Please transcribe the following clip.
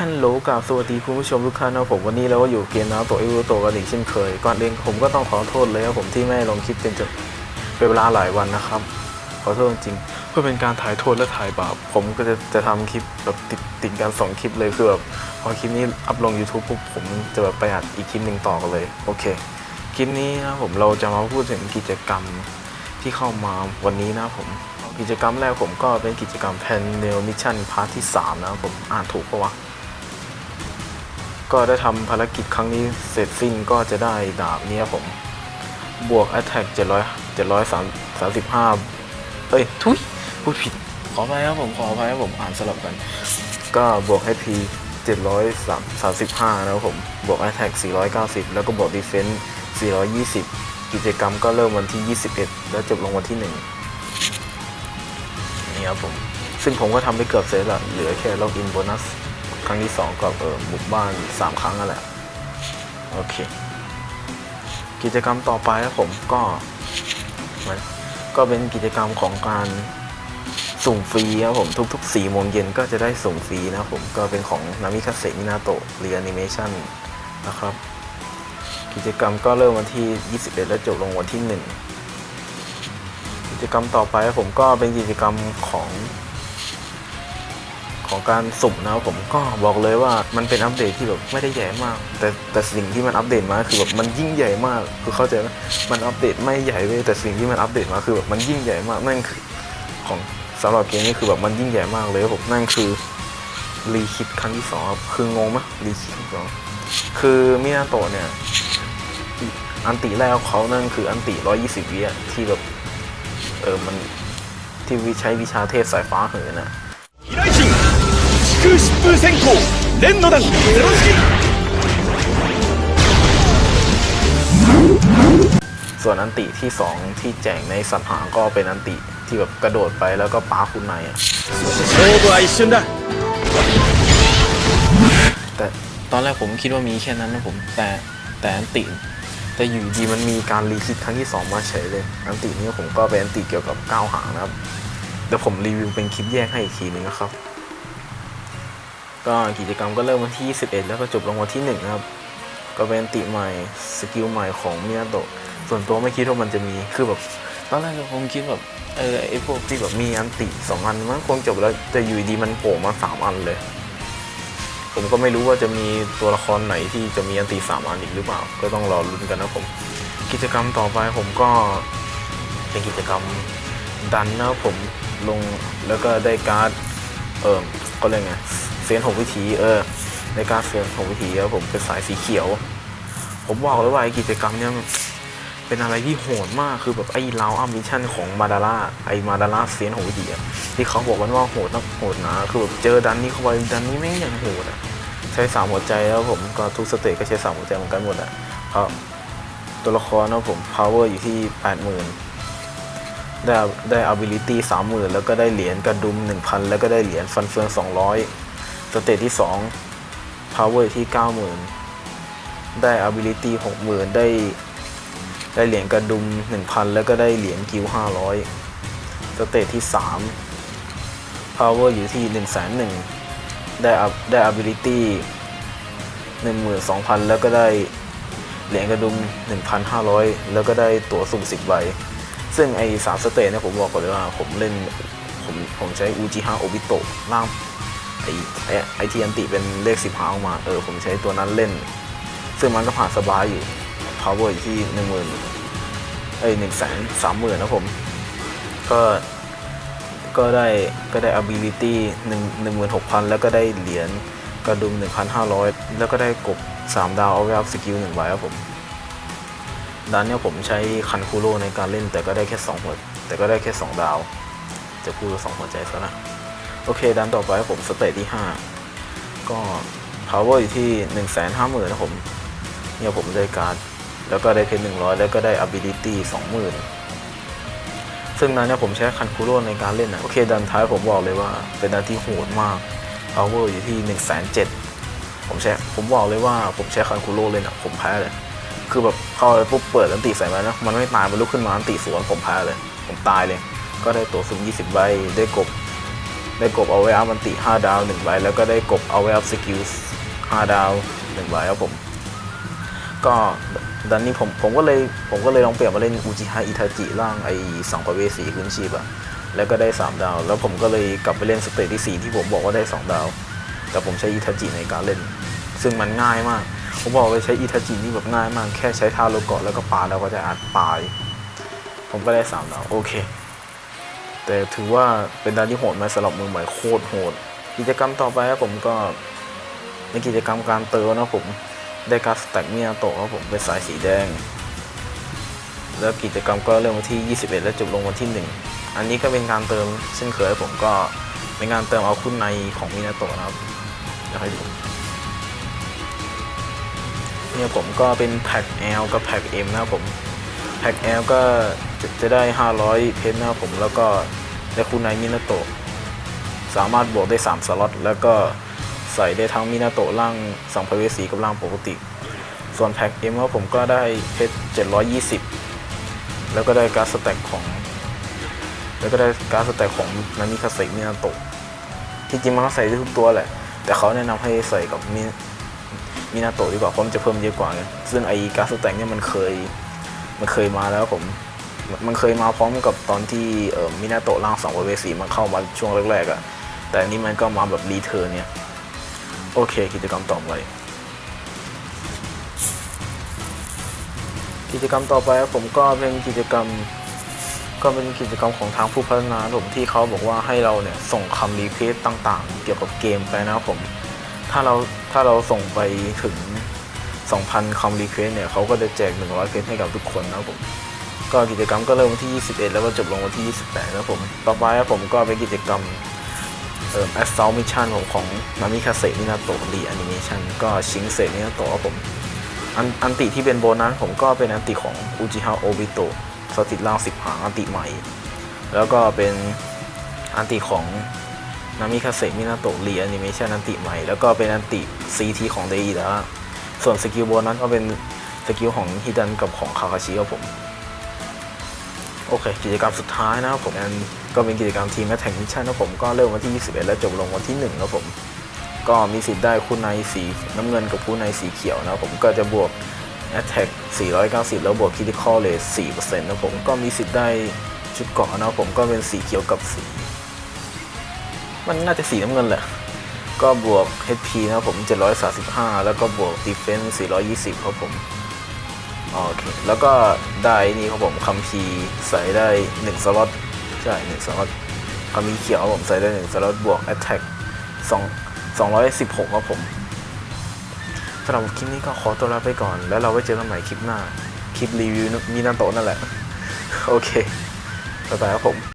ฮัลโหลกล่าวสวัสดีคุณผู้ชมทุกท่านนะผมวันนี้เราก็อยู่เกมนาโตะเอวโตกันอีกเช่นเคย ก่อนเองผมก็ต้องขอโทษเลยครับผมที่ไม่ลงคลิปเป็นจะเป็นเวลาหลายวันนะครับ ขอโทษจริงเพื่อเป็นการถ่ายโทษและถ่ายบาป ผมก็จะจะทำคลิปแบบติดติดกันสองคลิปเลยคือแบบพอคลิปนี้อัพลง YouTube ปุ๊บผมจะแบบไปอัดอีกคลิปหนึ่งต่อกันเลยโอเคคลิปนี้นะผมเราจะมาพูดถึงกิจกรรมที่เข้ามาวันนี้นะผมกิจกรรมแรกผมก็เป็นกิจกรรม Panel Mission พาร์ทที่3นะผมอ่านถูกปะวะ ก็ได้ทำภารกิจครั้งนี้เสร็จสิ้นก็จะได้ดาบนี้ผม บวก Attack 700 735 เอ้ย ทุยพูดผิด ขออภัยครับผม ขออภัยครับผม อ่านสลับกัน ก็บวก HP 735 นะครับผม บวก Attack 490 แล้วก็บวก Defense 420 กิจกรรมก็เริ่มวันที่ 21 แล้วจบลงวันที่ 1 นี่ครับผม ซึ่งผมก็ทำไปเกือบเสร็จละเหลือแค่ล็อกอินโบนัส ครั้งที่สองก็เออบุกบ้าน3ครั้งนั่นแหละโอเค กิจกรรมต่อไปครับผมก็มันก็เป็นกิจกรรมของการสุ่มฟรีครับผมทุกๆ4โมงเย็นก็จะได้สุ่มฟรีนะครับผมก็เป็นของนามิคาเซมินาโตะเรียนิเมชันนะครับ กิจกรรมก็เริ่มวันที่ 21 และจบลงวันที่ 1 กิจกรรมต่อไปผมก็เป็นกิจกรรมของ ของการสุ่มนะครับผมก็บอกเลยว่ามันเป็นอัปเดตที่แบบไม่ได้ใหญ่มาก แต่แต่สิ่งที่มันอัปเดตมาคือแบบมันยิ่งใหญ่มากคือเข้าใจไหมมันอัปเดตไม่ใหญ่เลยแต่สิ่งที่มันอัปเดตมาคือแบบมันยิ่งใหญ่มากนั่นคือของสำหรับเกมนี้คือแบบมันยิ่งใหญ่มากเลยผมนั่นคือรีคิดครั้งที่สองครับคืองงไหมรีคิดครั้งสองคือมินาโตะเนี่ยอันติแล้วเขานั่นคืออันติยี่สิบอะที่แบบเออมันที่วิใช้วิชาเทพสายฟ้าเหิน่ะ 時空疾風閃光連の弾ゼロ式 ส่วนอันติที่ 2 ที่แจกในสัตว์หางก็เป็นอันติที่แบบกระโดดไปแล้วก็ปาคุณในอ่ะ 勝負は一瞬だ แต่ตอนแรกผมคิดว่ามีแค่นั้นนะผม แต่แต่อันติ แต่อยู่ดีมันมีการรีคิดครั้งที่ 2 มาเฉยเลย อันตินี้ผมก็เป็นอันติเกี่ยวกับก้าวหางนะครับเดี๋ยวผมรีวิวเป็นคลิปแยกให้อีกทีนึงนะครับ ก็กิจกรรมก็เริ่มวันที่ 21 แล้วก็จบลงวันที่1นะครับ ก็เป็นอันติใหม่สกิลใหม่ของมินาโตะส่วนตัวไม่คิดว่ามันจะมีคือแบบตอนแรกผมคิดแบบเออไอพวกที่แบบมีอันติสองอันมันคงจบแล้วแต่อยู่ดีมันโผล่มาสามอันเลย ผมก็ไม่รู้ว่าจะมีตัวละครไหนที่จะมีอันติสามอันอีกหรือเปล่า ก็ต้องรอลุ้นกันนะผม กิจกรรมต่อไปผมก็เป็นกิจกรรมดันนะผมลงแล้วก็ได้การ์ดเออก็เรียกไง เซียนหกวิธีเออได้การเซียนหกวิธีครับผมเป็นสายสีเขียว ผมบอกเลยว่าไอกิจกรรมเนี้ยเป็นอะไรที่โหดมากคือแบบไอ้ลาวอัมมิชชั่นของมาดาร่าไอ้มาดาร่าเซียนหกวิธีที่เขาบอกกันว่าโหดนักโหดนาคือแบบเจอดันนี้เข้าไปดันนี้แม่ยังโหดอะใช้สามหัวใจแล้วผมก็ทุกสเตจก็ใช้สามหัวใจเหมือนกันหมดอะเพราะตัวละครนะผม power อยู่ที่ 80,000 ได้ได้ ability 30,000 แล้วก็ได้เหรียญกระดุม 1,000 แล้วก็ได้เหรียญฟันเฟือง 200 สเตจที่ 2 power ที่ 90,000 ได้ ability 60,000 ได้ได้เหรียญกระดุม 1,000 แล้วก็ได้เหรียญกิว500 สเตจที่ 3 power อยู่ที่ 101,000 ได้ได้ ability 12,000 แล้วก็ได้เหรียญกระดุม 1,500 แล้วก็ได้ตั๋วสุ่ม 10 ใบ ซึ่งไอ้สามสเตจเนี่ยผมบอกก่อนเลยว่าผมเล่นผมผมใช้อูจิฮาโอบิโตะล่าง ไอ้ไอ้ไอทีอันติเป็นเลขสิบหาออกมา เออ ผมใช้ตัวนั้นเล่น ซึ่งมันก็ผ่านสบายอยู่ power อยู่ที่หนึ่งหมื่นเอ้ยหนึ่งแสนสามหมื่นนะผม ก็ ก็ได้ ก็ได้ ability หนึ่งหนึ่งหมื่นหกพันแล้วก็ได้เหรียญกระดุมหนึ่งพันห้าร้อยแล้วก็ได้กบสามดาวเอาไว้อัพสกิลหนึ่งใบครับผมด้านเนี้ยผมใช้คันคูโรในการเล่นแต่ก็ได้แค่สองหัวแต่ก็ได้แค่สองดาว จะพูดสองหัวใจซะนะ โอเคด้านต่อไปผมสเตจที่ 5 ก็ power อยู่ที่1นึ่งแสนห้าหมื่นนะผม เนี่ยผมได้การ์ด แล้วก็ได้เพชรหนึ่งร้อยแล้วก็ได้ ability สองหมื่นซึ่งนั้นเนี่ยผมใช้คันคูโร่ในการเล่นนะโอเค ดันท้ายผมบอกเลยว่าเป็นดันที่โหดมาก power อยู่ที่1นึ่งแสนเจ็ดผมใช้ผมบอกเลยว่าผมใช้คันคูโร่เล่นอะผมแพ้เลยคือแบบเข้าไปปุ๊บเปิดอันติใส่มานะมันไม่ตายมันลุกขึ้นมาอันติสวนผมแพ้เลย ผมตายเลย ก็ได้ตัวซุ้ม20 ใบได้กบ ได้กบเอาไว้อัพมันติ5ดาว1ใบแล้วก็ได้กบเอาไว้อัพสกิล5ดาว1ใบครับผม ก็ดันนี้ผมผมก็เลยผมก็เลยลองเปลี่ยนมาเล่นอูจิฮะอิทาจิร่างไอสองประเวสีพื้นชีพอะแล้วก็ได้ 3 ดาว แล้วผมก็เลยกลับไปเล่นสเตจที่ 4 ที่ผมบอกว่าได้ 2 ดาว แต่ผมใช้อิทาจิในการเล่น ซึ่งมันง่ายมาก ผมบอกเลยใช้อิทาจินี่แบบง่ายมาก แค่ใช้ท่าโลโกะแล้วก็ปาแล้วก็จะอาจปาย ผมก็ได้ 3 ดาว โอเค แต่ถือว่าเป็นดานที่โหดไหมสำหรับมือใหม่โคตรโหด กิจกรรมต่อไปครับผมก็ในกิจกรรมการเติมนะผมได้การสแต็กเมียโตครับผมเป็นสายสีแดง แล้วกิจกรรมก็เริ่มวันที่ 21 และจบลงวันที่ 1 อันนี้ก็เป็นการเติมเช่นเคยผมก็เป็นการเติมเอาคุณในของมินาโตะนะครับเดี๋ยวให้ดูเนี่ยผมก็เป็นแพ็ก L กับแพ็ก M นะครับผม แพ็ก L ก็จะได้ 500 เพชรนะครับผม แล้วก็ได้คุณในมินาโตะสามารถบวกได้ 3 สล็อต แล้วก็ใส่ได้ทั้งมินาโตะร่างสังพเวสีกับร่างปกติ ส่วนแพ็ก M ครับผมก็ได้เพชร 720 แล้วก็ได้การสแต็กของแล้วก็ได้การสแต็กของนามิคาเซมินาโตะที่จริงมันก็ใส่ได้ทุกตัวแหละ แต่เขาแนะนำให้ใส่กับมิมินาโตะดีกว่าเพราะมันจะเพิ่มเยอะกว่าไงซึ่งไอการสแต็กเนี่ยมันเคย มันเคยมาแล้วผม มันเคยมาพร้อมกับตอนที่เอ่อมินาโตะร่างสองเวสีมันเข้ามาช่วงแรกๆอะ่ะ แต่อันนี้มันก็มาแบบรีเทิร์นเนี่ย โอเค กิจกรรมต่อไป กิจกรรมต่อไปครับผมก็เป็นกิจกรรม ก็เป็นกิจกรรมของทางผู้พัฒนาผมที่เขาบอกว่าให้เราเนี่ยส่งคำรีเควสต่างๆ เกี่ยวกับเกมไปนะครับผม ถ้าเราถ้าเราส่งไปถึง 2,000คำรีเควสเนี่ยเขาก็จะแจก 100เพชรให้กับทุกคนนะครับผมก็กิจกรรมก็เริ่มวันที่ 21 แล้วก็จบลงวันที่ 28นะครับผม ต่อไปครับผมก็เป็นกิจกรรมเอ่อ Assault Mission ของของนามิคาเซมินาโตะรีแอนิเมชันก็ชิงเซมินาโตะครับผม อันอันติที่เป็นโบนัสผมก็เป็นอันติของอุจิฮาโอบิโตะสถิตล่างสิบหางอันติใหม่ แล้วก็เป็นอันติของนามิคาเซมินาโตะรีแอนิเมชันอันติใหม่ แล้วก็เป็นอันติซีทีของเดอีแล้ว ส่วนสกิลโบนัสก็เป็นสกิลของฮิดันกับของคาคาชิครับผม โอเค กิจกรรมสุดท้ายนะครับผมอันก็เป็นกิจกรรมทีมแมทแทงมิชชั่นนะผมก็เริ่มวันที่ 21 และจบลงวันที่1ครับผมก็มีสิทธิ์ได้คู่ในสีน้ำเงินกับคู่ในสีเขียวนะผมก็จะบวก Attack 490 แล้วบวก Critical Rate 4%นะผมก็มีสิทธิ์ได้ชุดเกราะนะผมก็เป็นสีเขียวกับสี มันน่าจะสีน้ำเงินแหละ ก็บวก HP นะครับผม 735 แล้วก็บวก Defense 420 ครับผมโอเค แล้วก็ได้นี่ครับผมคัมพีใส่ได้ 1 สล็อต ใช่ 1 สล็อตคัมพีเขียวครับผมใส่ได้ 1 สล็อต บวก Attack 2 216 ครับผมสำหรับคลิปนี้ก็ขอตัวลาไปก่อน แล้วเราไว้เจอกันใหม่คลิปหน้า คลิปรีวิวมินาโตะนั่นแหละ โอเค บ๊ายบายครับผม